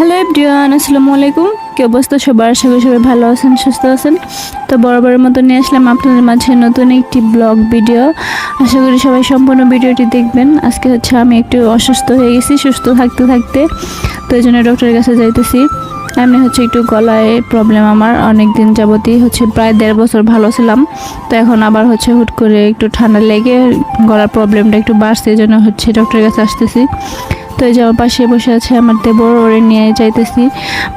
Hello everyone, আসসালামু আলাইকুম। কি অবস্থা? সবার করি সবাই ভালো আছেন, সুস্থ আছেন। তো বরাবরের মতো নিয়ে আসলাম আপনাদের মাঝে নতুন একটি ব্লগ ভিডিও। আশা করি সবাই সম্পূর্ণ ভিডিওটি দেখবেন। আজকে হচ্ছে আমি একটু অসুস্থ হয়ে গেছি, সুস্থ থাকতে থাকতে। তো এই জন্য ডক্টরের কাছে যাইতেছি। এমনি হচ্ছে একটু গলায় প্রবলেম আমার। অনেক দিন যাবতই হচ্ছে প্রায় দেড় বছর ভালো ছিলাম। তো এখন আবার হচ্ছে হুট করে একটু ঠান্ডা লেগে গলার প্রবলেমটা একটু বাড়ছে, এই জন্য হচ্ছে ডক্টরের কাছে আসতেছি। তো এই যে আমার পাশে বসে আছে আমার দেবর ওরে নিয়ে যাইতেছি।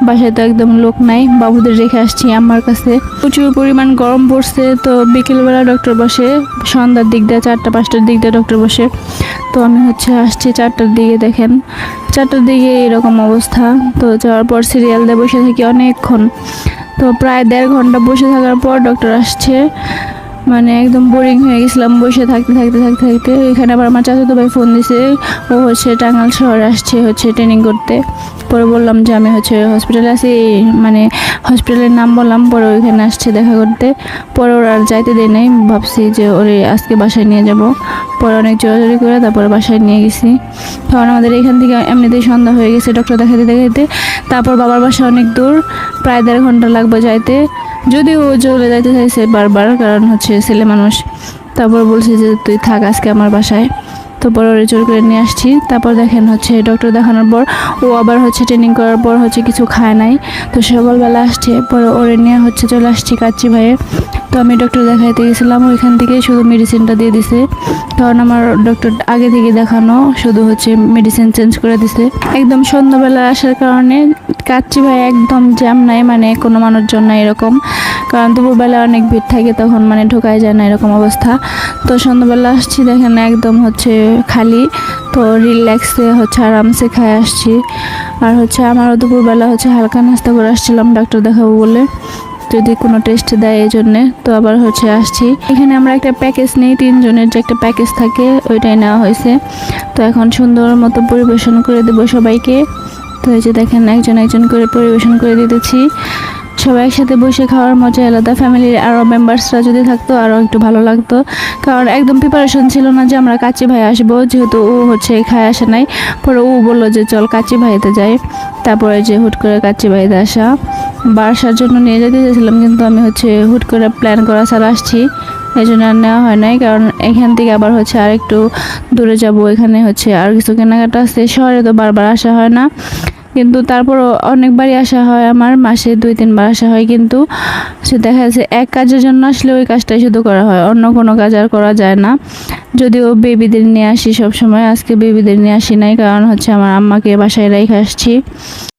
বাসায় তো একদম লোক নাই, বাবুদের রেখে আসছি আমার কাছে। প্রচুর পরিমাণ গরম পড়ছে, তো বিকেলবেলা ডক্টর বসে, সন্ধ্যার দিক দিয়ে চারটা, পাঁচটার দিক দিয়ে ডক্টর বসে। তো আমি হচ্ছে আসছি চারটার দিকে, দেখেন। চারটার দিকে এরকম অবস্থা, তো যাওয়ার পর সিরিয়াল দিয়ে বসে থাকি অনেকক্ষণ। তো প্রায় দেড় ঘণ্টা বসে থাকার পর ডক্টর আসছে। মানে একদম বোরিং হয়ে গেছিলাম, বসে থাকতে থাকতে থাকতে থাকতে। এখানে আবার আমার চাচাতো ভাই ফোন দিছে, ও হচ্ছে টাঙ্গাল শহর আসছে হচ্ছে ট্রেনিং করতে। পরে বললাম যে আমি হচ্ছে হসপিটালে আছি মানে হসপিটালের নাম বললাম, পরে ওইখানে আসছে দেখা করতে। পরে ওর আর যাইতে দেয় নাই, ভাবছি যে ওরে আজকে বাসায় নিয়ে যাব। পরে অনেক জোরাজোরি করে তারপরে বাসায় নিয়ে গেছি। কারণ আমাদের এখান থেকে এমনিতেই সন্ধ্যা হয়ে গেছে ডক্টর দেখাতে দেখাতে তারপর বাবার বাসা অনেক দূর, প্রায় দেড় ঘণ্টা লাগবে যাইতে। যদিও ও চলে যাইতে চাইছে বারবার, কারণ হচ্ছে ছেলে মানুষ। তারপর বলছে যে, তুই থাক আজকে আমার বাসায়। তো ওরে জোর করে নিয়ে আসছি। তারপর দেখেন হচ্ছে ডক্টর দেখানোর পর ও আবার হচ্ছে ট্রেনিং করার পর হচ্ছে কিছু খায় নাই। তো সকালবেলা আসছে, পরে ওরে নিয়ে হচ্ছে চলে আসছি কাচ্চি ভাইয়ে তো আমি ডক্টর দেখাইতে গেছিলাম ওইখান থেকে শুধু মেডিসিনটা দিয়ে দিছে। কারণ আমার ডক্টর আগে থেকে দেখানো, শুধু হচ্ছে মেডিসিন চেঞ্জ করে দিছে। একদম সন্ধ্যাবেলা আসার কারণে কাচ্চি ভাই একদম জ্যাম নাই মানে কোনো মানুষজন নাই এরকম। কারণ দুপুরবেলা অনেক ভিড় থাকে, তখন মানে ঢোকাই যায় না এরকম অবস্থা। তো সন্ধ্যাবেলা আসছি, দেখেন একদম হচ্ছে খালি, তো রিল্যাক্সে হচ্ছে আরামসে খায় আসছি। আর হচ্ছে আমারও দুপুরবেলা হচ্ছে হালকা নাস্তা করে আসছিলাম ডাক্তার দেখাবো বলে। যদি কোনো টেস্ট দেয় এই জন্যে, তো আবার হচ্ছে আসছি। এখানে আমরা একটা প্যাকেজ নিই, তিনজনের যে একটা প্যাকেজ থাকে, ওইটাই নেওয়া হয়েছে। তো এখন সুন্দর মতো পরিবেশন করে দেবো সবাইকে। তো এই যে দেখেন, একজন একজন করে পরিবেশন করে দিতেছি। সবাই একসাথে বসে খাওয়ার মজা, আলাদা ফ্যামিলির আরও মেম্বার্সরা যদি থাকতো আরও একটু ভালো লাগতো। কারণ একদম প্রিপারেশন ছিল না যে আমরা কাচ্চি ভাই আসব, যেহেতু ও হচ্ছে খায় আসে নাই। পরে ও বলল যে, চল কাচ্চি ভাইতে যাই। তারপরে যে হুট করে কাচ্চি ভাইতে আসা, বাসার জন্য নিয়ে যেতে চেয়েছিলাম, কিন্তু আমি হচ্ছে হুট করে প্ল্যান করা ছাড়া আসছি। এই জন্য আর নেওয়া হয় নাই, কারণ এখান থেকে আবার হচ্ছে আর একটু দূরে যাব। এখানে হচ্ছে আর কিছু কেনাকাটা আছে, শহরে তো বারবার আসা হয় না। কিন্তু তারপর অনেকবারই আসা হয়, আমার মাসে দুই, তিনবার আসা হয়, কিন্তু সে দেখা যাচ্ছে এক কাজের জন্য আসলে ওই কাজটাই শুধু করা হয়, অন্য কোনো কাজ আর করা যায় না। যদিও বেবিদের নিয়ে আসি সবসময়, আজকে বেবিদের নিয়ে আসি নাই, কারণ হচ্ছে আমার আম্মাকে বাসায় রেখে আসছি।